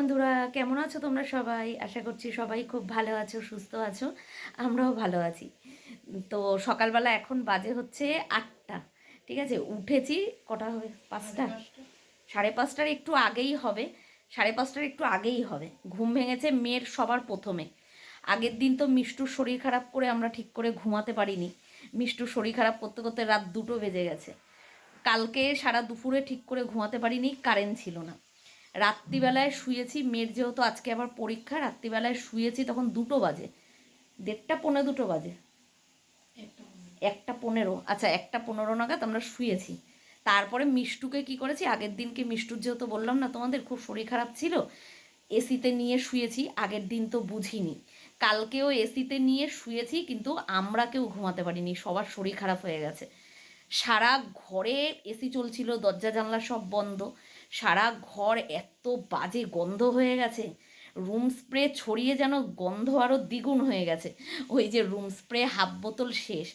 বন্ধুরা, কেমন আছো তোমরা সবাই? আশা করছি সবাই খুব ভালো আছো, সুস্থ আছো। আমরাও ভালো আছি। তো সকালবেলা এখন বাজে হচ্ছে আটটা, ঠিক আছে? উঠেছি, কটা হবে? পাঁচটা। সাড়ে পাঁচটার একটু আগেই হবে। সাড়ে পাঁচটার একটু আগেই হবে। ঘুম ভেঙেছে মেয়ের সবার প্রথমে। আগের দিন তো মিষ্টুর শরীর খারাপ করে আমরা ঠিক করে ঘুমাতে পারিনি। মিষ্টুর শরীর খারাপ করতে করতে রাত দুটো বেজে গেছে। কালকে সারা দুপুরে ঠিক করে ঘুমাতে পারিনি, কারেন্ট ছিল না। রাত্রিবেলায় শুয়েছি মেয়ের যেহেতু আজকে আবার পরীক্ষা রাত্রিবেলায় শুয়েছি তখন দুটো বাজে। দেড়টা পনেরো দুটো বাজে। একটা পনেরো আচ্ছা একটা পনেরো নাগাদ আমরা শুয়েছি। তারপরে মিষ্টুকে কি করেছি? আগের দিনকে মিষ্টুর যেহেতু বললাম না তোমাদের খুব শরীর খারাপ ছিল। এসিতে নিয়ে শুয়েছি আগের দিন তো বুঝিনি। কালকেও এসিতে নিয়ে শুয়েছি কিন্তু আমরা কেউ ঘুমাতে পারিনি সবার শরীর খারাপ হয়ে গেছে। সারা ঘরে এসি চলছিল দরজা জানলা সব বন্ধ। সারা ঘর এত বাজে গন্ধ হয়ে গেছে। রুম স্প্রে ছড়িয়ে যেন গন্ধ আরও দ্বিগুণ হয়ে গেছে। ওই যে রুম স্প্রে হাফ বোতল শেষ।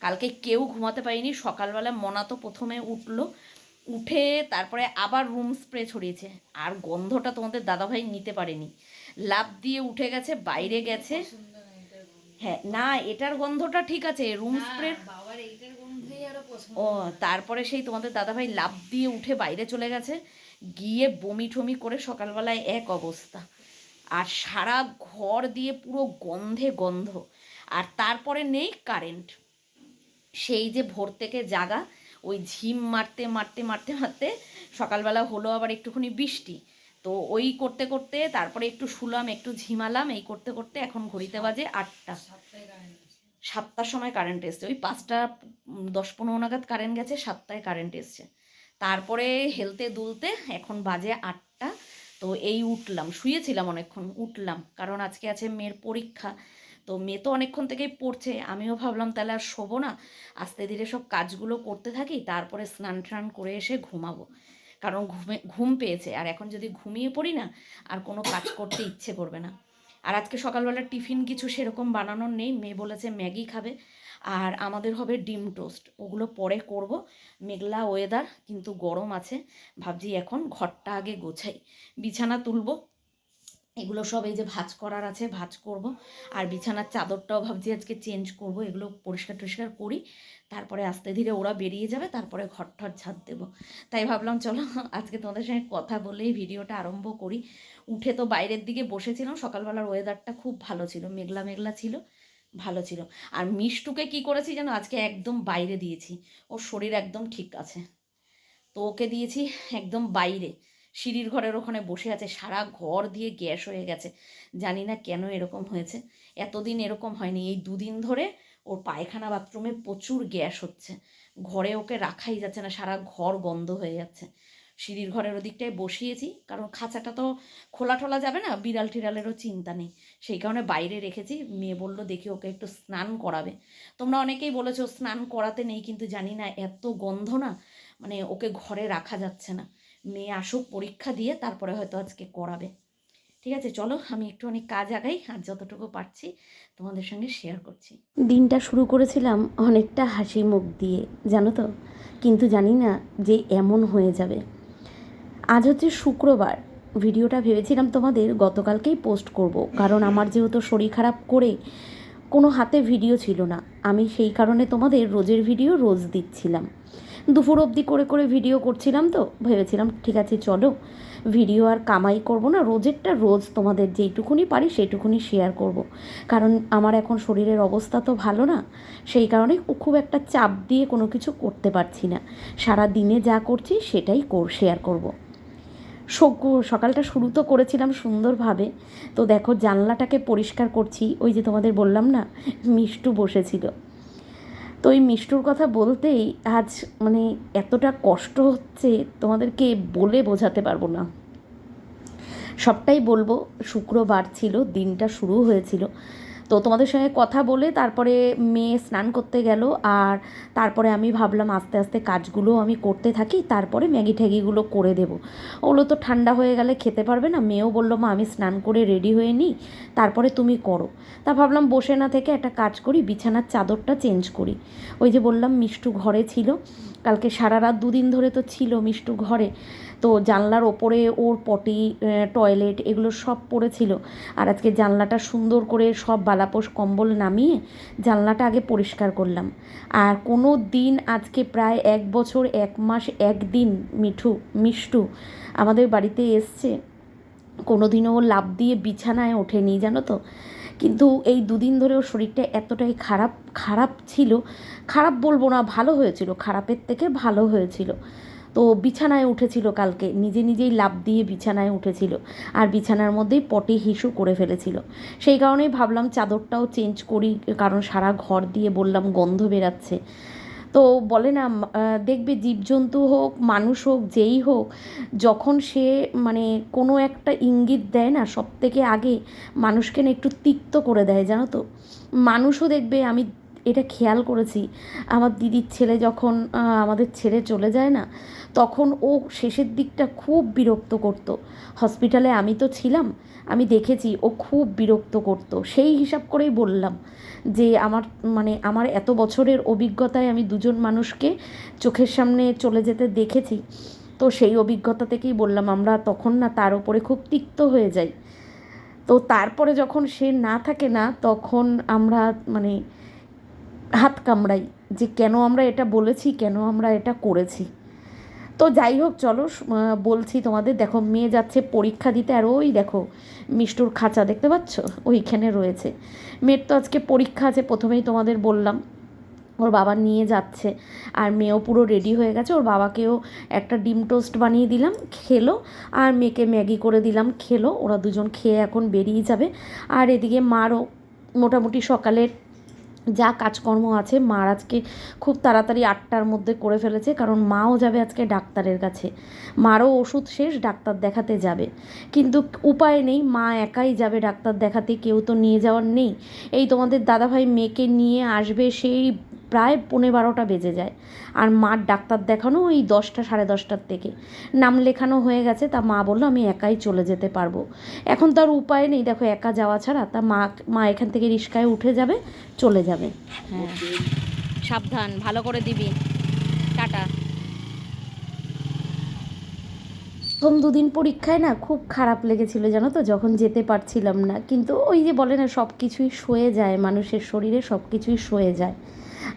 কালকে কেউ ঘুমাতে পারিনি সকালবেলা মনা তো প্রথমে উঠল। উঠে তারপরে আবার রুম স্প্রে ছড়িয়েছে। আর গন্ধটা তোমাদের দাদাভাই নিতে পারেনি। লাভ দিয়ে উঠে গেছে বাইরে গেছে। হ্যাঁ না এটার গন্ধটা ঠিক আছে। রুম স্প্রে বাবার এইটার গন্ধই আরও পছন্দ ও, তারপরে সেই তোমাদের দাদাভাই লাভ দিয়ে উঠে বাইরে চলে গেছে, গিয়ে বমি ঠমি করে সকালবেলায় এক অবস্থা। আর সারা ঘর দিয়ে পুরো গন্ধে গন্ধ। আর তারপরে নেই কারেন্ট। সেই যে ভোর থেকে জাগা, ওই ঝিম মারতে মারতে মারতে মারতে সকালবেলা হলো আবার একটুখানি বৃষ্টি। তো ওই করতে করতে তারপরে একটু শুলাম, একটু ঝিমালাম, এই করতে করতে এখন ঘড়িতে বাজে আটটা। সাতটার সময় কারেন্ট এসছে। ওই পাঁচটা দশ পনেরো নাগাদ কারেন্ট গেছে, সাতটায় কারেন্ট এসছে। তারপরে হেলতে দুলতে এখন বাজে আটটা, তো এই উঠলাম। শুয়েছিলাম অনেকক্ষণ, উঠলাম। কারণ আজকে আছে মেয়ের পরীক্ষা, তো মেয়ে তো অনেকক্ষণ থেকেই পড়ছে। আমিও ভাবলাম তাহলে আর শোবো না। আস্তে ধীরে সব কাজগুলো করতে থাকি, তারপরে স্নান টান করে এসে ঘুমাবো। কারণ ঘুমে, ঘুম পেয়েছে। আর এখন যদি ঘুমিয়ে পড়ি না, আর কোনো কাজ করতে ইচ্ছে করবে না। আর আজকে সকালবেলা টিফিন কিছু সেরকম বানানোর নেই। মেয়ে বলেছে ম্যাগি খাবে। আর আমাদের হবে ডিম টোস্ট। ওগুলো পরে করব। মেঘলা ওয়েদার কিন্তু গরম আছে। ভাবছি এখন ঘরটা আগে গোছাই। বিছানা তুলবো। এগুলো সব এই যে ভাজ করার আছে, ভাজ করব। আর বিছানার চাদরটাও ভাবছি আজকে চেঞ্জ করব। এগুলো পরিষ্কার টরিষ্কার করি। তারপরে আস্তে ধীরে ওরা বেরিয়ে যাবে, তারপরে ঘর ঠর ঝাঁট দেবো। তাই ভাবলাম, চলো আজকে তোমাদের সঙ্গে কথা বলেই ভিডিওটা আরম্ভ করি। উঠে তো বাইরের দিকে বসেছিলাম, সকালবেলার ওয়েদারটা খুব ভালো ছিল, মেঘলা মেঘলা ছিল, ভালো ছিল। আর মিষ্টুকে কি করেছি যেন আজকে একদম বাইরে দিয়েছি। ওর শরীর একদম ঠিক আছে। তো ওকে দিয়েছি একদম বাইরে। সিঁড়ির ঘরের ওখানে বসে আছে। সারা ঘর দিয়ে গ্যাস হয়ে গেছে। জানি না কেন এরকম হয়েছে। এতদিন এরকম হয়নি। এই দুদিন ধরে ওর পায়খানা বাথরুমে প্রচুর গ্যাস হচ্ছে। ঘরে ওকে রাখাই যাচ্ছে না। সারা ঘর গন্ধ হয়ে যাচ্ছে। সিঁড়ির ঘরের ওদিকটায় বসিয়েছি। কারণ খাঁচাটা তো খোলা ঠোলা যাবে না? বিড়াল টিড়ালেরও চিন্তা নেই। সেই কারণে বাইরে রেখেছি। মেয়ে বলল, দেখি ওকে একটু স্নান করাবে। তোমরা অনেকেই বলেছ, স্নান করাতে নেই। কিন্তু জানি না, এত গন্ধ না মানে ওকে ঘরে রাখা যাচ্ছে না। মেয়ে আসুক পরীক্ষা দিয়ে তারপরে হয়তো আজকে করাবে। ঠিক আছে, চলো আমি একটু অনেক কাজ আগাই আর যতটুকু পারছি তোমাদের সঙ্গে শেয়ার করছি। দিনটা শুরু করেছিলাম অনেকটা হাসি মুখ দিয়ে, জানো তো? কিন্তু জানি না যে এমন হয়ে যাবে। আজ হচ্ছে শুক্রবার। ভিডিওটা ভেবেছিলাম তোমাদের গতকালকেই পোস্ট করব, কারণ আমার যেহেতু শরীর খারাপ করে কোনো হাতে ভিডিও ছিল না, আমি সেই কারণে তোমাদের রোজের ভিডিও রোজ দিচ্ছিলাম। দুপুর অবধি করে করে ভিডিও করছিলাম তো, ভেবেছিলাম ঠিক আছে চলো ভিডিও আর কামাই করব না, রোজেরটা রোজ তোমাদের যেইটুকুনি পারি সেইটুকুনি শেয়ার করব। কারণ আমার এখন শরীরের অবস্থা তো ভালো না, সেই কারণে খুব একটা চাপ দিয়ে কোনো কিছু করতে পারছি না সারা দিনে যা করছি সেটাই কর শেয়ার করব। সক- সকালটা শুরু তো করেছিলাম সুন্দরভাবে, তো দেখো জানলাটাকে পরিষ্কার করছি, ওই যে তোমাদের বললাম না, মিষ্টু বসেছিল তো এই মিষ্টুর কথা বলতেই আজ মানে এতটা কষ্ট হচ্ছে, তোমাদেরকে বলে বোঝাতে পারব না। সবটাই বলব, শুক্রবার ছিল, দিনটা শুরু হয়েছিল। তো তোমাদের সঙ্গে কথা বলে তারপরে মেয়ে স্নান করতে গেল আর তারপরে আমি ভাবলাম আস্তে আস্তে কাজগুলো আমি করতে থাকি, তারপরে ম্যাগি ঠ্যাগিগুলো করে দেবো। ওগুলো তো ঠান্ডা হয়ে গেলে খেতে পারবে না, মেয়েও বলল, মা, আমি স্নান করে রেডি হয়ে নিই, তারপরে তুমি করো। তা ভাবলাম বসে না থেকে একটা কাজ করি, বিছানার চাদরটা চেঞ্জ করি। ওই যে বললাম, মিষ্টু ঘরে ছিল, কালকে সারা রাত দুদিন ধরে তো ছিল মিষ্টু ঘরে। তো জানলার ওপরে ওর পটি টয়লেট এগুলো সব পড়েছিল। আর আজকে জানলাটা সুন্দর করে সব বালাপোষ কম্বল নামিয়ে জানলাটা আগে পরিষ্কার করলাম। আর কোনো দিন আজকে প্রায় এক বছর, এক মাস, একদিন মিঠু, মিষ্টু আমাদের বাড়িতে এসছে। কোনো দিনও লাভ দিয়ে বিছানায় ওঠেনি, জানো তো? কিন্তু এই দুদিন ধরে ওর শরীরটা এতটাই খারাপ খারাপ ছিল। খারাপ বলব না, ভালো হয়েছিল। খারাপের থেকে ভালো হয়েছিল। তো বিছানায় উঠেছিল কালকে। নিজে নিজেই লাভ দিয়ে বিছানায় উঠেছিল আর বিছানার মধ্যেই পটে হিসু করে ফেলেছিল। সেই কারণেই ভাবলাম চাদরটাও চেঞ্জ করি, কারণ সারা ঘর দিয়ে বললাম গন্ধ বেরাচ্ছে। তো বলে না দেখবে জীবজন্তু হোক, মানুষ হোক, যেই হোক, যখন সে মানে কোনো একটা ইঙ্গিত দেয় না সব থেকে আগে মানুষকে না একটু তিক্ত করে দেয়, জানো তো? মানুষও দেখবে আমি এটা খেয়াল করেছি। আমার দিদির ছেলে যখন আমাদের ছেড়ে চলে যায় না, তখন ও শেষের দিকটা খুব বিরক্ত করতো। হসপিটালে আমি তো ছিলাম, আমি দেখেছি ও খুব বিরক্ত করতো। সেই হিসাব করেই বললাম যে, আমার মানে আমার এত বছরের অভিজ্ঞতায় আমি দুজন মানুষকে চোখের সামনে চলে যেতে দেখেছি, তো সেই অভিজ্ঞতা থেকেই বললাম, আমরা তখন না তার উপরে খুব তিক্ত হয়ে যাই। তো তারপরে যখন সে না থাকে না, তখন আমরা মানে হাত কামড়াই যে কেন আমরা এটা বলেছি, কেন আমরা এটা করেছি। তো যাই হোক, চলো বলছি তোমাদের। দেখো, মেয়ে যাচ্ছে পরীক্ষা দিতে, আর ওই দেখো, মিষ্টুর খাঁচা দেখতে পাচ্ছ? ওইখানে রয়েছে। মেয়ের তো আজকে পরীক্ষা আছে, প্রথমেই তোমাদের বললাম। ওর বাবা নিয়ে যাচ্ছে, আর মেয়েও পুরো রেডি হয়ে গেছে। ওর বাবাকেও একটা ডিম টোস্ট বানিয়ে দিলাম, খেলো, আর মেয়েকে ম্যাগি করে দিলাম, খেলো। ওরা দুজন খেয়ে এখন বেরিয়ে যাবে। আর এদিকে মারও মোটামুটি সকালের যা কাজকর্ম আছে, মার আজকে খুব তাড়াতাড়ি আটটার মধ্যে করে ফেলেছে, কারণ মাও যাবে আজকে ডাক্তারের কাছে। মারও ওষুধ শেষ, ডাক্তার দেখাতে যাবে। কিন্তু উপায় নেই, মা একাই যাবে ডাক্তার দেখাতে, কেউ তো নিয়ে যাওয়ার নেই। এই তোমাদের দাদাভাই মেয়েকে নিয়ে আসবে সেই প্রায় পৌনে বারোটা বেজে যায়। আর মার ডাক্তার দেখানো ওই দশটা সাড়ে দশটার থেকে। নাম লেখানো হয়ে গেছে তা মা বলল আমি একাই চলে যেতে পারব। এখন তার উপায় নেই দেখো একা যাওয়া ছাড়া। তা মা মা এখান থেকে রিস্কায় উঠে যাবে চলে যাবে। হ্যাঁ সাবধান ভালো করে দিবি। টাটা। প্রথম দুদিন পরীক্ষায় না খুব খারাপ লেগেছিল জানো তো? যখন যেতে পারছিলাম না। কিন্তু ওই যে বলে না সব কিছুই সয়ে যায় মানুষের শরীরে সব কিছুই সয়ে যায়।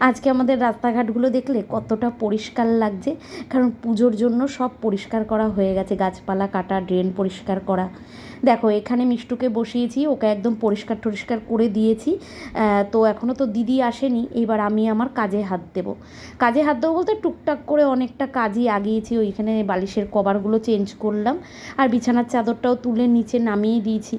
আজকে আমাদের রাস্তাঘাটগুলো দেখলে কতটা পরিষ্কার লাগছে। কারণ পুজোর জন্য সব পরিষ্কার করা হয়ে গেছে। গাছপালা কাটা, ড্রেন পরিষ্কার করা। দেখো, এখানে মিষ্টুকে বসিয়েছি, ওকে একদম পরিষ্কার টরিষ্কার করে দিয়েছি। তো এখনও তো দিদি আসেনি, এবার আমি আমার কাজে হাত দেবো। কাজে হাত দেবো বলতে টুকটাক করে অনেকটা কাজই আগিয়েছি, ওইখানে বালিশের কভারগুলো চেঞ্জ করলাম। আর বিছানার চাদরটাও তুলে নিচে নামিয়ে দিয়েছি।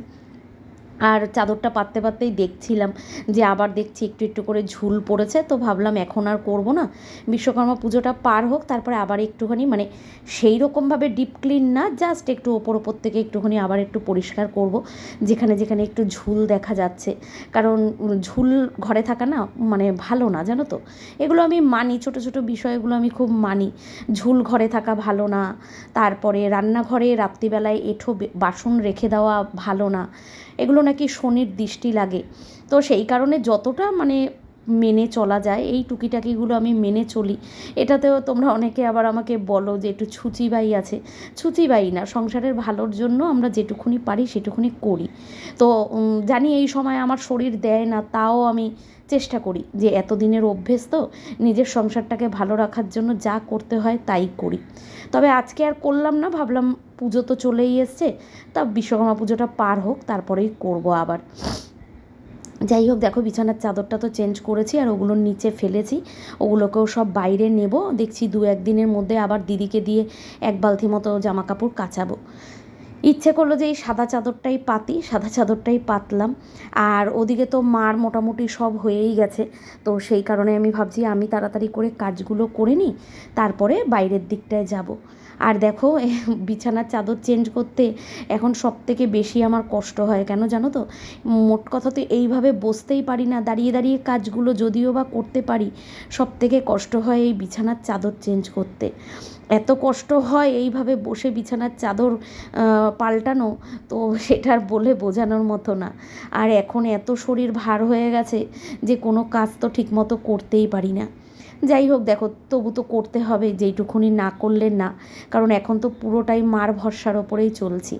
আর চাদরটা পাততে পাততেই দেখছিলাম যে আবার দেখছি একটু একটু করে ঝুল পড়েছে, তো ভাবলাম এখন আর করব না। বিশ্বকর্মা পুজোটা পার হোক, তারপরে আবার একটুখানি মানে সেই রকমভাবে ডিপ ক্লিন না জাস্ট একটু ওপর ওপর থেকে একটুখানি আবার একটু পরিষ্কার করব, যেখানে যেখানে একটু ঝুল দেখা যাচ্ছে। কারণ ঝুল ঘরে থাকা না মানে ভালো না, জানো তো? এগুলো আমি মানি, ছোট ছোট বিষয়গুলো আমি খুব মানি। ঝুল ঘরে থাকা ভালো না, তারপরে রান্নাঘরে রাত্রিবেলায় এঁঠো বাসন রেখে দেওয়া ভালো না এগুলো নাকি শনির দৃষ্টি লাগে। তো সেই কারণে যতটা মানে মেনে চলা যায়, এই টুকিটাকিগুলো আমি মেনে চলি। এটাতেও তোমরা অনেকে আবার আমাকে বলো যে একটু ছুচিবাই আছে। ছুচিবাই না, সংসারের ভালোর জন্য আমরা যেটুকুনি পারি সেটুকুনি করি। তো জানি এই সময় আমার শরীর দেয় না, তাও আমি চেষ্টা করি যে এতদিনের অভ্যেস তো, নিজের সংসারটাকে ভালো রাখার জন্য যা করতে হয় তাই করি। তবে আজকে আর করলাম না, ভাবলাম পুজো তো চলেই এসছে। তা বিশ্বকর্মা পুজোটা পার হোক, তারপরেই করব আবার। যাই হোক, দেখো বিছানার চাদরটা তো চেঞ্জ করেছি আর ওগুলোর নিচে ফেলেছি। ওগুলোকেও সব বাইরে নেব। দেখছি দু একদিনের মধ্যে আবার দিদিকে দিয়ে এক বালতি মতো জামা কাপড় কাচাবো। ইচ্ছে করল যে এই সাদা চাদরটাই পাতি, সাদা চাদরটাই পাতলাম। আর ওদিকে তো মার মোটামুটি সব হয়েই গেছে। তো সেই কারণে আমি ভাবছি আমি তাড়াতাড়ি করে কাজগুলো করে নিই, তারপরে বাইরের দিকটায় যাব। আর দেখো বিছানার চাদর চেঞ্জ করতে এখন সব থেকে বেশি আমার কষ্ট হয়, কেন জানো তো? মোট কথা তো এইভাবে বসতেই পারি না, দাঁড়িয়ে দাঁড়িয়ে কাজগুলো যদিও বা করতে পারি সব থেকে কষ্ট হয় এই বিছানার চাদর চেঞ্জ করতে। এত কষ্ট হয় এইভাবে বসে বিছানার চাদর পাল্টানো, তো সেটার বলে বোঝানোর মতো না। আর এখন এত শরীর ভার হয়ে গেছে যে কোনো কাজ তো ঠিকমতো করতেই পারি না। যাই হোক দেখো, তবু তো করতে হবে, যেইটুকুনি না করলে না। কারণ এখন তো পুরোটাই মার ভরসার ওপরেই চলছি।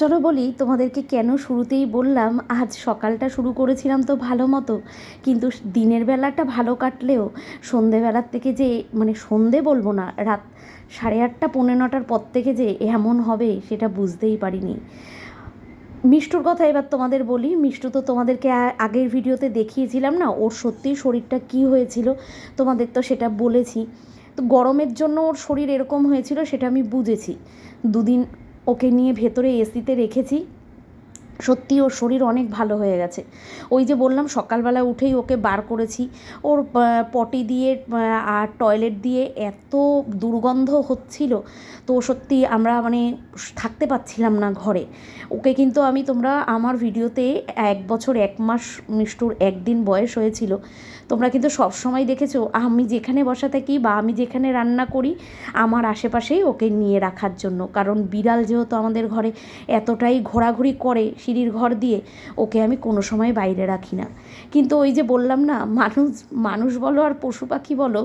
চলো বলি, তোমাদেরকে কেন শুরুতেই বললাম, আজ সকালটা শুরু করেছিলাম তো ভালো মতো, কিন্তু দিনের বেলাটা ভালো কাটলেও সন্ধেবেলার থেকে যে মানে সন্ধে বলব না, রাত সাড়ে আটটা পৌনে নটার পর থেকে যে এমন হবে সেটা বুঝতেই পারিনি। মিষ্টুর কথা এবার তোমাদের বলি, মিষ্টু তো তোমাদেরকে আগের ভিডিওতে দেখিয়েছিলাম না, ওর সত্যিই শরীরটা কী হয়েছিল, তোমাদের তো সেটা বলেছি। তো গরমের জন্য ওর শরীর এরকম হয়েছিল সেটা আমি বুঝেছি। দুদিন ওকে নিয়ে ভেতরে এসিতে রেখেছি। সত্যি ওর শরীর অনেক ভালো হয়ে গেছে। ওই যে বললাম, সকালবেলা উঠেই ওকে বার করেছি। ওর পটি দিয়ে আর টয়লেট দিয়ে এত দুর্গন্ধ হচ্ছিল। তো সত্যি আমরা মানে থাকতে পারছিলাম না ঘরে। ওকে কিন্তু আমি তোমরা আমার ভিডিওতে এক বছর, এক মাস, মিষ্টুর একদিন বয়স হয়েছিল। তোমরা কিন্তু সব সময় দেখেছ, আমি যেখানে বসা থাকি বা আমি যেখানে রান্না করি, আমার আশেপাশেই ওকে নিয়ে রাখার জন্য। কারণ বিড়াল যেহেতু আমাদের ঘরে এতটাই ঘোরাঘুরি করে সিঁড়ির ঘর দিয়ে, ওকে আমি কোনো সময় বাইরে রাখি না। কিন্তু ওই যে বললাম না, মানুষ মানুষ বলো আর পশু পাখি বলো,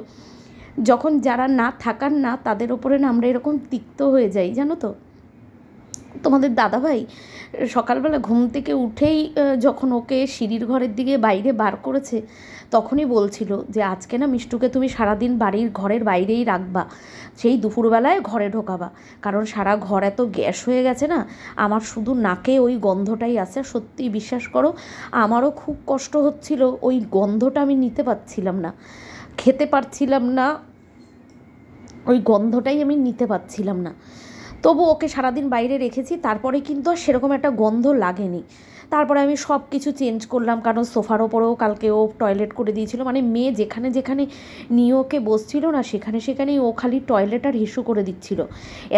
যখন যারা না থাকার না, তাদের ওপরে না আমরা এরকম তিক্ত হয়ে যাই, জানো তো? তোমাদের দাদাভাই সকালবেলা ঘুম থেকে উঠেই যখন ওকে সিঁড়ির ঘরের দিকে বাইরে বার করেছে, তখনই বলছিল যে, আজকে না মিষ্টুকে তুমি সারাদিন বাড়ির ঘরের বাইরেই রাখবা, সেই দুপুরবেলায় ঘরে ঢোকাবা। কারণ সারা ঘর এত গ্যাস হয়ে গেছে না, আমার শুধু নাকে ওই গন্ধটাই আছে। সত্যি বিশ্বাস করো, আমারও খুব কষ্ট হচ্ছিল, ওই গন্ধটা আমি নিতে পারছিলাম না, খেতে পারছিলাম না, ওই গন্ধটাই আমি নিতে পারছিলাম না। তবু ওকে সারাদিন বাইরে রেখেছি, তারপরে কিন্তু সেরকম একটা গন্ধ লাগেনি। তারপরে আমি সব কিছু চেঞ্জ করলাম, কারণ সোফার ওপরেও কালকে ও টয়লেট করে দিয়েছিল। মানে মেয়ে যেখানে যেখানে নিয়ে ওকে বসছিল না, সেখানে সেখানেই ও খালি টয়লেট আর হিসু করে দিচ্ছিল।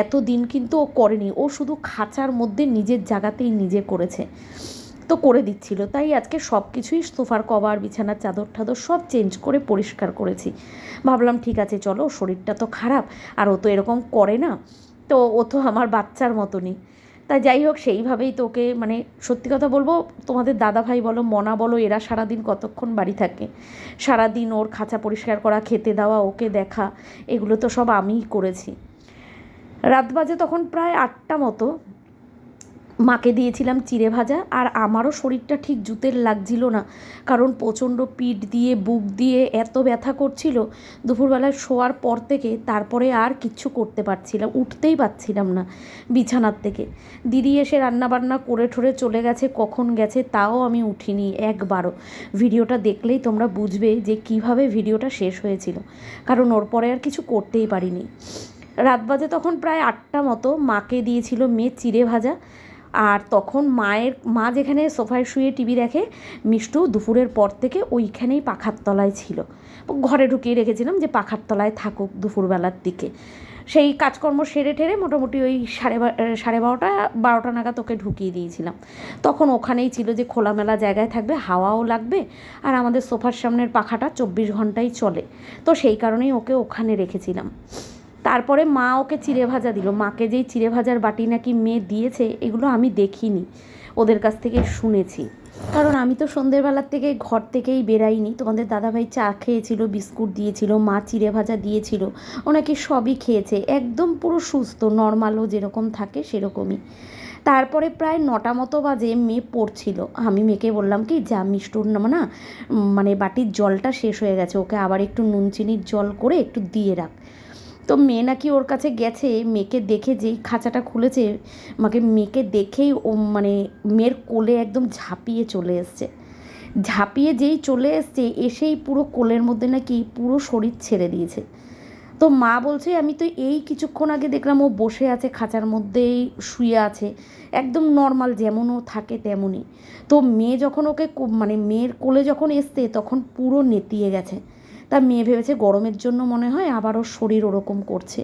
এত দিন কিন্তু ও করেনি, ও শুধু খাঁচার মধ্যে নিজের জায়গাতেই নিজে করেছে। তো করে দিচ্ছিল। তাই আজকে সব কিছুই সোফার কভার, বিছানার চাদর ঠাদর সব চেঞ্জ করে পরিষ্কার করেছি। ভাবলাম, ঠিক আছে, চলো, শরীরটা তো খারাপ, আর ও তো এরকম করে না। তো ও তো আমার বাচ্চার মতনই। তাই যাই হোক, সেইভাবেই তো ওকে মানে সত্যি কথা বলব, তোমাদের দাদা ভাই বলো, মনা বলো, এরা সারাদিন কতক্ষণ বাড়ি থাকে? সারাদিন ওর খাঁচা পরিষ্কার করা, খেতে দেওয়া, ওকে দেখা, এগুলো তো সব আমিই করেছি। রাত বাজে তখন প্রায় আটটা মতো। মাকে দিয়েছিলাম চিড়ে ভাজা আর আমারও শরীরটা ঠিক জুতের লাগছিল না। কারণ প্রচণ্ড পিঠ দিয়ে, বুক দিয়ে এত ব্যথা করছিল দুপুরবেলায় শোয়ার পর থেকে তারপরে আর কিচ্ছু করতে পারছিলাম উঠতেই পারছিলাম না বিছানার থেকে। দিদি এসে রান্না বান্না করে ঠরে চলে গেছে, কখন গেছে তাও আমি উঠিনি একবারও। ভিডিওটা দেখলেই তোমরা বুঝবে যে কীভাবে ভিডিওটা শেষ হয়েছিল, কারণ ওর পরে আর কিছু করতেই পারিনি। রাত বাজে তখন প্রায় আটটা মতো, মাকে দিয়েছিল মেয়ে চিড়ে ভাজা আর তখন মায়ের, মা যেখানে সোফায় শুয়ে টিভি দেখে, মিষ্টু দুপুরের পর থেকে ওইখানেই পাখার তলায় ছিল। ঘরে ঢুকিয়ে রেখেছিলাম যে পাখার তলায় থাকুক দুপুরবেলার দিকে। সেই কাজকর্ম সেরে ঠেরে মোটামুটি ওই সাড়ে সাড়ে বারোটা বারোটা নাগাদ ওকে ঢুকিয়ে দিয়েছিলাম। তখন ওখানেই ছিল যে খোলামেলা জায়গায় থাকবে, হাওয়াও লাগবে আর আমাদের সোফার সামনের পাখাটা চব্বিশ ঘন্টাই চলে। তো সেই কারণেই ওকে ওখানে রেখেছিলাম। তারপরে মা ওকে চিড়ে ভাজা দিল। মাকে যেই চিড়ে ভাজার বাটি নাকি মেয়ে দিয়েছে, এগুলো আমি দেখিনি। ওদের কাছ থেকে শুনেছি। কারণ আমি তো সন্ধ্যেবেলার থেকে ঘর থেকেই বেরাইনি। তোমাদের দাদাভাই চা খেয়েছিল, বিস্কুট দিয়েছিল, মা চিড়ে ভাজা দিয়েছিল। ওনাকে সবই খেয়েছে। একদম পুরো সুস্থ, নর্মালও যেরকম থাকে সেরকমই। তারপরে প্রায় নটা মতো বাজে মেয়ে পড়ছিল। আমি মেয়েকে বললাম, কি যা মিষ্টুর না না মানে বাটির জলটা শেষ হয়ে গেছে। ওকে আবার একটু নুন, চিনির জল করে একটু দিয়ে রাখ। তো মেয়ে নাকি ওর কাছে গেছে, মেয়েকে দেখে যেই খাঁচাটা খুলেছে মাকে মেয়েকে দেখেই ও মানে মেয়ের কোলে একদম ঝাঁপিয়ে চলে এসছে। ঝাঁপিয়ে যেই চলে এসছে, এসেই পুরো কোলের মধ্যে নাকি পুরো শরীর ছেড়ে দিয়েছে। তো মা বলছে, আমি তো এই কিছুক্ষণ আগে দেখলাম ও বসে আছে খাঁচার মধ্যেই শুয়ে আছে, একদম নর্মাল যেমন ও থাকে তেমনই। তো মেয়ে যখন ওকে মানে মেয়ের কোলে যখন এসছে, তখন পুরো নেতিয়ে গেছে। তা মেয়ে ভেবেছে গরমের জন্য মনে হয় আবার ওর শরীর ওরকম করছে।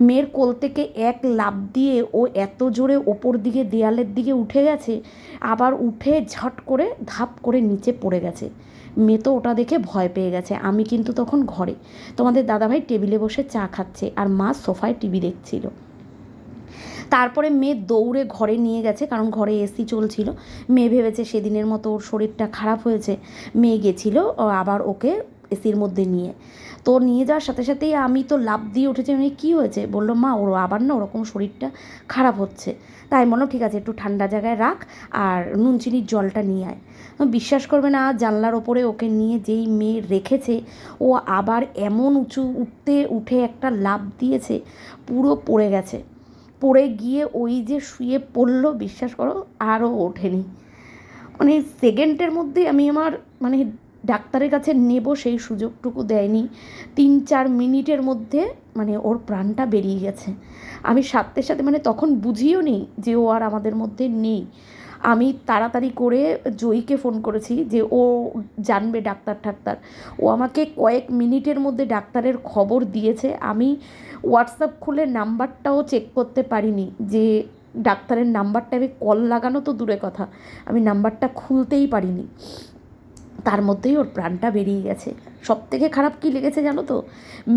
মেয়ের কোল থেকে এক লাফ দিয়ে ও এত জোরে ওপর দিকে, দেয়ালের দিকে উঠে গেছে, আবার উঠে ঝট করে ধাপ করে নিচে পড়ে গেছে। মেয়ে তো ওটা দেখে ভয় পেয়ে গেছে। আমি কিন্তু তখন ঘরে। তোমাদের দাদাভাই টেবিলে বসে চা খাচ্ছে আর মা সোফায় টিভি দেখছিল। তারপরে মেয়ে দৌড়ে ঘরে নিয়ে গেছে, কারণ ঘরে এসি চলছিল। মেয়ে ভেবেছে সেদিনের মতো ওর শরীরটা খারাপ হয়েছে। মেয়ে গেছিল, আবার ওকে এসির মধ্যে নিয়ে। তো নিয়ে যাওয়ার সাথে সাথেই আমি তো লাভ দিয়ে উঠেছি মানে কী হয়েছে? বলল, মা, ওর আবার না ওরকম শরীরটা খারাপ হচ্ছে। তাই আমি বললাম, ঠিক আছে, একটু ঠান্ডা জায়গায় রাখ আর নুন চিনির জলটা নিয়ে আয়। বিশ্বাস করবে না, জানলার ওপরে ওকে নিয়ে যেই মেয়ে রেখেছে, ও আবার এমন উঁচু উঠতে, উঠে একটা লাভ দিয়েছে, পুরো পড়ে গেছে। পড়ে গিয়ে ওই যে শুয়ে পড়ল, বিশ্বাস করো, আরও ওঠেনি। মানে সেকেন্ডের মধ্যে আমি আমার মানে ডাক্তারের কাছে নেব, সেই সুযোগটুকু দেয়নি। তিন, চার মিনিটের মধ্যে মানে ওর প্রাণটা বেরিয়ে গেছে। আমি সাথে সাথে মানে তখন বুঝিও নি যে ও আর আমাদের মধ্যে নেই। আমি তাড়াতাড়ি করে জয়ীকে ফোন করেছি যে ও জানবে ডাক্তার ঠাক্তার। ও আমাকে কয়েক মিনিটের মধ্যে ডাক্তারের খবর দিয়েছে। আমি হোয়াটসঅ্যাপ খুলে নাম্বারটাও চেক করতে পারিনি যে ডাক্তারের নাম্বারটা, আমি কল লাগানো তো দূরে কথা, আমি নাম্বারটা খুলতেই পারিনি। তার মধ্যেই ওর প্রাণটা বেরিয়ে গেছে। সব থেকে খারাপ কী লেগেছে জানো তো?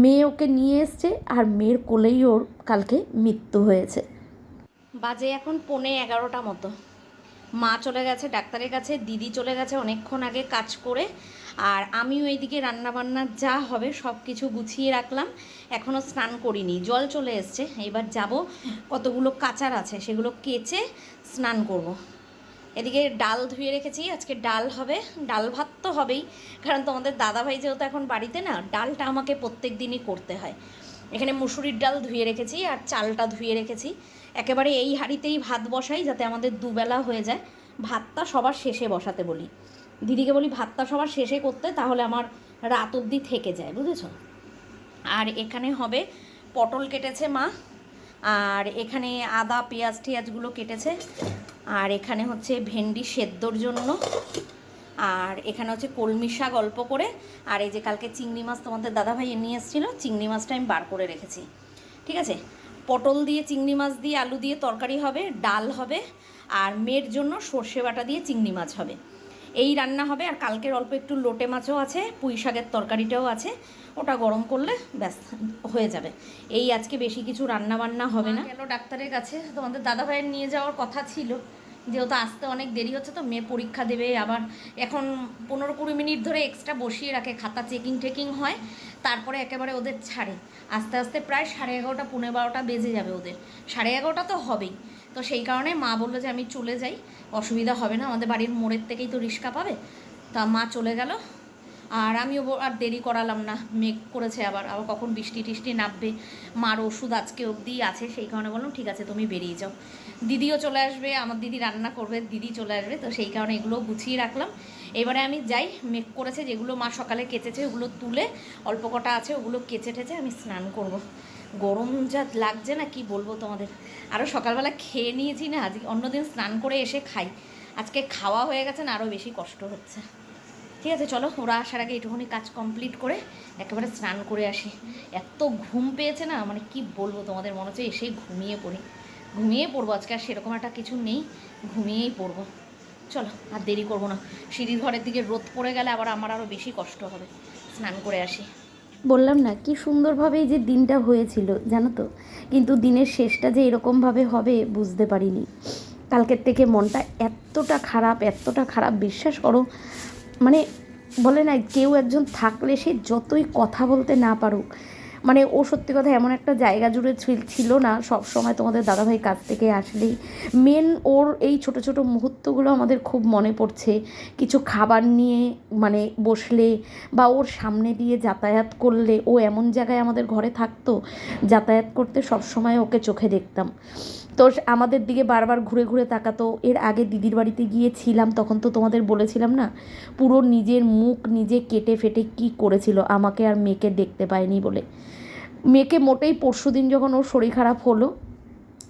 মেয়ে ওকে নিয়ে এসছে আর মেয়ের কোলেই ওর কালকে মৃত্যু হয়েছে। বাজে এখন পৌনে এগারোটা মতো। মা চলে গেছে, ডাক্তারের কাছে, দিদি চলে গেছে অনেকক্ষণ আগে কাজ করে। আর আমিও এইদিকে রান্নাবান্না যা হবে সব কিছু গুছিয়ে রাখলাম। এখনও স্নান করিনি, জল চলে এসছে। এবার যাব, কতগুলো কাচার আছে সেগুলো কেচে স্নান করব। এদিকে ডাল ধুয়ে রেখেছি, আজকে ডাল হবে, ডাল ভাত তো হবেই। কারণ তোমাদের দাদাভাই যেহেতু এখন বাড়িতে না, ডালটা আমাকে প্রত্যেক দিনই করতে হয়। এখানে মুসুরির ডাল ধুয়ে রেখেছি আর চালটা ধুয়ে রেখেছি। একেবারে এই হাঁড়িতেই ভাত বসাই যাতে আমাদের দুবেলা হয়ে যায়। ভাতটা সবার শেষে বসাতে বলি। দিদিকে বলি, ভাতটা সবার শেষে করতে, তাহলে আমার রাত অবধি থেকে যায়। বুঝেছ? আর এখানে হবে পটল কেটেছে মা আর এখানে আদা, পেঁয়াজ, টিয়াজগুলো কেটেছে। আর এখানে হচ্ছে ভেন্ডি সেদ্ধর জন্য। আর এখানে হচ্ছে কলমি শাক অল্প করে। আর এই যে কালকে চিংড়ি মাছ তোমাদের দাদাভাই নিয়ে এসেছিল, চিংড়ি মাছটা আমি বার করে রেখেছি। ঠিক আছে? পটল দিয়ে চিংড়ি মাছ দিয়ে আলু দিয়ে তরকারি হবে, ডাল হবে, আর মেয়ের জন্য সর্ষে বাটা দিয়ে চিংড়ি মাছ হবে। এই রান্না হবে, আর কালকের অল্প একটু লোটে মাছও আছে, পুঁই শাকের তরকারিটাও আছে। ওটা গরম করলে ব্যাস, হয়ে যাবে। এই আজকে বেশি কিছু রান্না বান্না হবে না। গেল ডাক্তারের কাছে, তোমাদের দাদা ভাইয়ের নিয়ে যাওয়ার কথা ছিল। যেহেতু আসতে অনেক দেরি হচ্ছে তো, মেয়ে পরীক্ষা দেবে, আবার এখন পনেরো কুড়ি মিনিট ধরে এক্সট্রা বসিয়ে রাখে, খাতা চেকিং টেকিং হয়, তারপরে একেবারে ওদের ছাড়ে। আস্তে আস্তে প্রায় সাড়ে এগারোটা পনেরো বারোটা বেজে যাবে ওদের। সাড়ে এগারোটা তো হবেই। তো সেই কারণে মা বলল যে আমি চলে যাই, অসুবিধা হবে না, আমাদের বাড়ির মোড়ের থেকেই তো রিক্সা পাবে। তা মা চলে গেল। আর আমিও আর দেরি করালাম না, মেঘ করেছে আবার আবার কখন বৃষ্টি টিষ্টি নামবে, মার ওষুধ আজকে অবধি আছে, সেই কারণে বললাম, ঠিক আছে, তুমি বেরিয়ে যাও। দিদিও চলে আসবে, আমার দিদি রান্না করবে, দিদি চলে আসবে, তো সেই কারণে এগুলো গুছিয়ে রাখলাম। এবারে আমি যাই, মেঘ করেছে, যেগুলো মা সকালে কেচেছে, ওগুলো তুলে, অল্প কটা আছে, ওগুলো কেচে টেচে আমি স্নান করব। গরম যা লাগছে না, কি বলব তোমাদের? আরও সকালবেলা খেয়ে নিয়েছি না আজ অন্যদিন স্নান করে এসে খাই। আজকে খাওয়া হয়ে গেছে না আরও বেশি কষ্ট হচ্ছে। ঠিক আছে, চলো, ওরা আসার আগে একটুখানি কাজ কমপ্লিট করে একেবারে স্নান করে আসি। এত ঘুম পেয়েছে না মানে কি বলব তোমাদের, মনে হচ্ছে এসেই ঘুমিয়ে পড়ি। ঘুমিয়ে পড়ব, আজকে আর সেরকম একটা কিছু নেই, ঘুমিয়েই পড়ব। চলো, আর দেরি করব না। সিঁড়ির ঘরের দিকে রোদ পড়ে গেলে আবার আমার আরও বেশি কষ্ট হবে। স্নান করে আসি। বললাম না, কি সুন্দরভাবে যে দিনটা হয়েছিল, জানো তো? কিন্তু দিনের শেষটা যে এরকমভাবে হবে বুঝতে পারিনি। কালকের থেকে মনটা এতটা খারাপ এতটা খারাপ, বিশ্বাস করো মানে বলে না, কেউ একজন থাকলে সে যতই কথা বলতে না পারুক মানে ও সত্যি কথা এমন একটা জায়গা জুড়ে ছিল- না। সব সময় তোমাদের দাদাভাই কাছ থেকে আসলেই। মেন ওর এই ছোট ছোট মুহূর্তগুলো আমাদের খুব মনে পড়ছে। কিছু খাবার নিয়ে মানে বসলে বা ওর সামনে দিয়ে যাতায়াত করলে ও এমন জায়গায় আমাদের ঘরে থাকতো, যাতায়াত করতে সব সময় ওকে চোখে দেখতাম। তো আমাদের দিকে বারবার ঘুরে ঘুরে তাকাতো। এর আগে দিদির বাড়িতে গিয়েছিলাম, তখন তো তোমাদের বলেছিলাম না, পুরো নিজের মুখ নিজে কেটে ফেটে কি করেছিল, আমাকে আর মেয়েকে দেখতে পায়নি বলে। মেয়েকে মোটেই পরশু দিন যখন ওর শরীর খারাপ হলো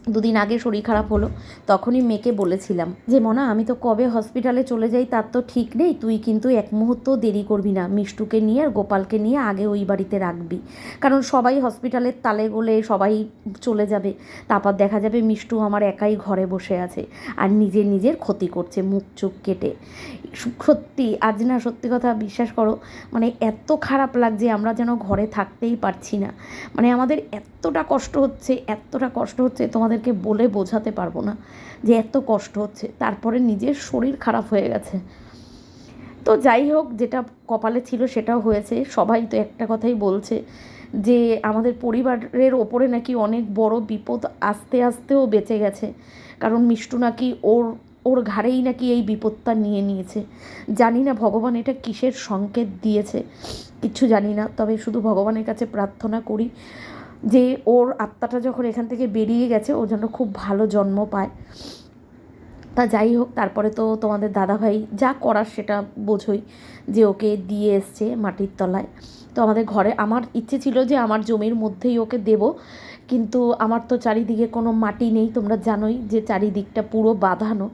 দুদিন আগে শরীর খারাপ হলো, তখনই মেয়েকে বলেছিলাম যে, মনা, আমি তো কবে হসপিটালে চলে যাই তার তো ঠিক নেই, তুই কিন্তু এক মুহূর্ত দেরি করবি না। মিষ্টুকে নিয়ে আর গোপালকে নিয়ে আগে ওই বাড়িতে রাখবি। কারণ সবাই হসপিটালের তালে গোলে সবাই চলে যাবে। তারপর দেখা যাবে মিষ্টু আমার একাই ঘরে বসে আছে আর নিজে নিজের ক্ষতি করছে মুখ চুখ কেটে। সত্যি, আজ না সত্যি কথা বিশ্বাস করো মানে এত খারাপ লাগছে আমরা যেন ঘরে থাকতেই পারছি না। মানে আমাদের এতটা কষ্ট হচ্ছে, এতটা কষ্ট হচ্ছে তোমাদেরকে বলে বোঝাতে পারব না যে এত কষ্ট হচ্ছে। তারপরে নিজের শরীর খারাপ হয়ে গেছে। তো যাই হোক, যেটা কপালে ছিল সেটাও হয়েছে। সবাই তো একটা কথাই বলছে যে আমাদের পরিবারের ওপরে নাকি অনেক বড় বিপদ আস্তে আস্তেও বেঁচে গেছে। কারণ মিষ্টু নাকি ওর ওর ঘাড়েই নাকি এই বিপদটা নিয়ে নিয়েছে। জানি না ভগবান এটা কিসের সংকেত দিয়েছে, কিচ্ছু জানি না। তবে শুধু ভগবানের কাছে প্রার্থনা করি যে ওর আত্মাটা যখন এখান থেকে বেরিয়ে গেছে ও যেন খুব ভালো জন্ম পায়। তা যাই হোক, তারপরে তো তোমাদের দাদাভাই যা করার সেটা বোঝোই যে ওকে দিয়ে এসছে মাটির তলায়। তো আমাদের ঘরে আমার ইচ্ছে ছিল যে আমার জমির মধ্যেই ওকে দেব, কিন্তু আমার তো চারিদিকে কোনো মাটি নেই, তোমরা জানোই যে চারিদিকটা পুরো বাঁধানো।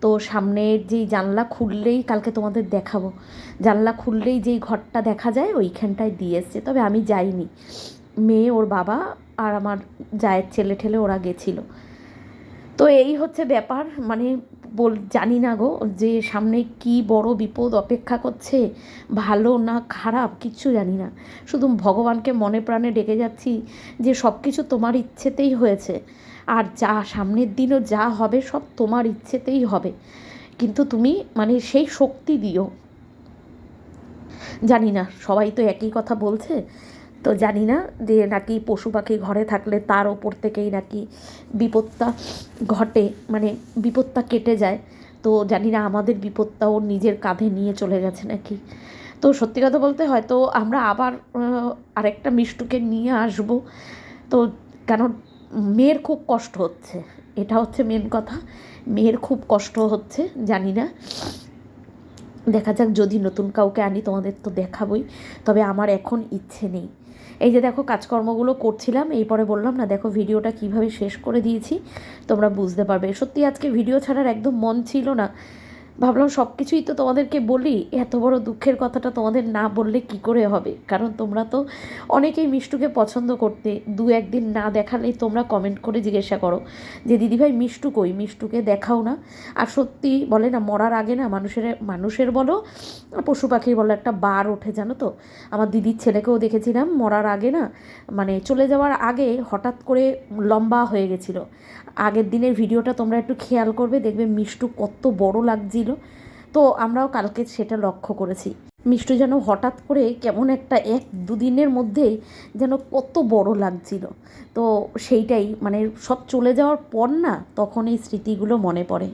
তো সামনের যেই জানলা খুললেই কালকে তোমাদের দেখাবো। জানলা খুললেই যেই ঘরটা দেখা যায়, ওইখানটায় দিয়ে এসছে, তবে আমি যাইনি। মেয়ে, ওর বাবা আর আমার জায়ের ছেলে ঠেলে ওরা গেছিল। তো এই হচ্ছে ব্যাপার। মানে বল, জানি না গো যে সামনে কি বড় বিপদ অপেক্ষা করছে, ভালো না খারাপ কিচ্ছু জানি না। শুধু ভগবানকে মনে প্রাণে ডেকে যাচ্ছি যে সব কিছু তোমার ইচ্ছেতেই হয়েছে। আর যা সামনের দিনও যা হবে সব তোমার ইচ্ছেতেই হবে। কিন্তু তুমি মানে সেই শক্তি দিও। জানি না, সবাই তো একই কথা বলছে। তো জানি না, যে নাকি পশু পাখি ঘরে থাকলে তার ওপর থেকেই নাকি বিপদটা ঘটে মানে বিপদটা কেটে যায়। তো জানি না, আমাদের বিপদটা ওর নিজের কাঁধে নিয়ে চলে গেছে নাকি। তো সত্যি কথা বলতে হয়তো আমরা আবার আরেকটা মিষ্টুকে নিয়ে আসব। তো কেন, মেয়ের খুব কষ্ট হচ্ছে, এটা হচ্ছে মেন কথা। মেয়ের খুব কষ্ট হচ্ছে, জানি না। দেখা যাক, যদি নতুন কাউকে আনি, তোমাদের তো দেখাবই। তবে আমার এখন ইচ্ছে নেই। এই যে দেখো কাজকর্মগুলো করছিলাম এই পরে বললাম, না, দেখো ভিডিওটা কীভাবে শেষ করে দিয়েছি, তোমরা বুঝতে পারবে। সত্যি আজকে ভিডিও ছাড়ার একদম মন ছিল না। ভাবলাম সব কিছুই তো তোমাদেরকে বলি, এত বড় দুঃখের কথাটা তোমাদের না বললে কি করে হবে? কারণ তোমরা তো অনেকেই মিষ্টুকে পছন্দ করতে, দু একদিন না দেখালেই তোমরা কমেন্ট করে জিজ্ঞাসা করো যে, দিদিভাই, মিষ্টু কই? মিষ্টুকে দেখাও না? আর সত্যি বলে না, মরার আগে না মানুষের মানুষের বলো, পশু পাখির বলো, একটা বার ওঠে, জানো তো? আমার দিদির ছেলেকেও দেখেছিলাম, মরার আগে না মানে চলে যাওয়ার আগে হঠাৎ করে লম্বা হয়ে গেছিল। আগের দিনের ভিডিওটা তোমরা একটু খেয়াল করবে, দেখবে মিষ্টু কত বড় লাগছিল। তো আমরাও কালকে সেটা লক্ষ্য করেছি। মিষ্টি যেন হঠাৎ করে কেমন একটা এক দুদিনের মধ্যেই যেন কত বড় লাগছিল। তো সেইটাই মানে সব চলে যাওয়ার পর না তখন এই স্মৃতিগুলো মনে পড়ে।